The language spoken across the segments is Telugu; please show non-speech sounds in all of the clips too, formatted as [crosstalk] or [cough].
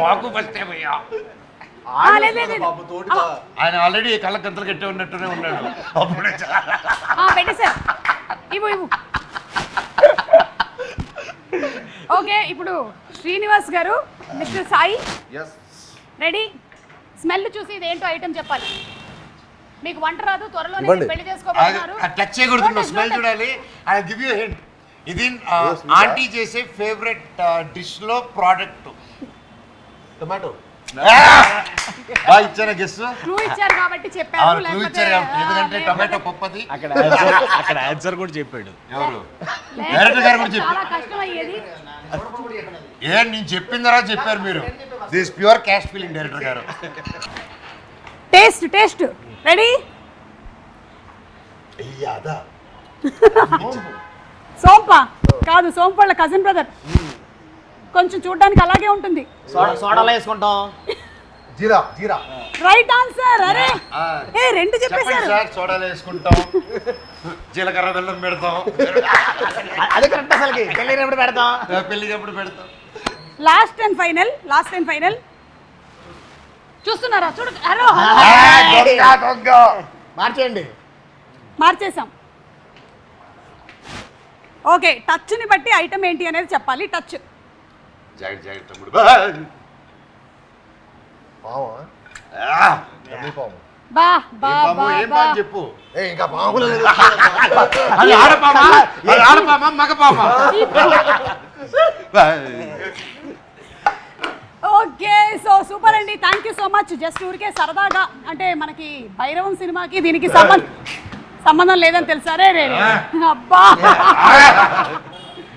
మాకు ఫస్ట్ తోడుగా. ఆయన ఆల్రెడీ కళ్ళ గంతలు కట్టే ఉన్నట్టునే ఉన్నాడు. అప్పుడే ఓకే ఇప్పుడు శ్రీనివాస్ గారు మిస్టర్ సాయి. రెడీ? స్మెల్ చూసి ఇది ఏంటో ఐటమ్ చెప్పాలి. మీకు వంట రాదు త్వరలోనే. మీరు పెళ్ళి ఆ టచ్ చేయకూడదు స్మెల్. చూడాలి. ఐ గివ్ యూ హింట్ ఇది? ఆంటీ చేసే ఫేవరెట్ డిష్లో ప్రోడక్ట్ టొమాటో బాగా ఇచ్చారా గెస్ క్లూ ఇచ్చారు కాబట్టి చెప్పారు. ఎందుకంటే టమాటో అక్కడ ఆన్సర్ అక్కడ ఆన్సర్ కూడా చెప్పాడు. ఎవరు? డైరెక్టర్ గారు కూడా చెప్పారు. ఏ నేను చెప్పిన తర్వాత చెప్పారు మీరు. This pure cash feeling director గారు. టేస్ట్ టేస్ట్ రెడీ సోంప. కాదు సోంపళ్ళ కజిన్ బ్రదర్ కొంచెం చూడడానికి అలాగే ఉంటుంది. సోడా సోడాలో వేసుకుంటాం? జీరా జీరా. రైట్ ఆన్సర్ అరే. ఏ రెండు చెప్పేశారు. సార్ సోడాలు వేసుకుంటాం. జీలకర్ర బెల్లం పెడతాం. అదే కరెక్ట్ అసలుకి. పెళ్ళినప్పుడు పెడతాం. పెళ్ళికి ఎప్పుడు పెడతాం. Last and final last and final చూస్తున్నారా? చూడు హలో. మార్చేయండి. మార్చేసాం ఓకే టచ్ని బట్టి ఐటమ్ ఏంటి అనేది చెప్పాలి. టచ్ జాగ్రత్త జాగ్రత్త తమ్ముడు. పావా? ఆ, ఎన్ని పాము. బా బా ఏం బాబు బా ఏం బా. బాబు చెప్పు? ఏ ఇంకా పాములు. అది ఆడపామా అది ఆడపామా మగపామా ఓకే సో సూపర్ అండి. Thank you so much just ఊరికే సరదాగా అంటే మనకి భైరవం సినిమాకి దీనికి సంబంధం సంబంధం లేదని తెలుసా? రే రే. అబ్బా.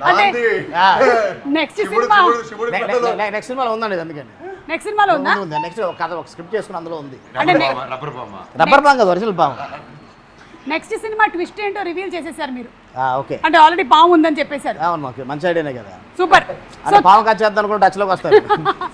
అంటే నాంది. Next cinema. నెక్స్ట్ సినిమాలో ఉందండి ఇది అందుకని. నెక్స్ట్ సినిమాలో ఉందా? ఉంది, ఉంది నెక్స్ట్ కథ ఒక స్క్రిప్ట్ చేసుకుని అందులో ఉంది. అంటే రబ్బర్ నే- పామా రబ్బర్ పామా రబ్బర్ పాము కదా ఒరిజినల్ పాము నెక్స్ట్ సినిమా ట్విస్ట్ ఏంటో రివీల్ చేసేసారు మీరు. ఆ, ఓకే. అంటే ఆల్రెడీ పాము ఉందని చెప్పేశారు. అవును ఓకే మంచి ఐడియానే కదా. సూపర్ అంటే పాము కట్ చేద్దాం అనుకుంటే టచ్లోకి వస్తారు. [laughs]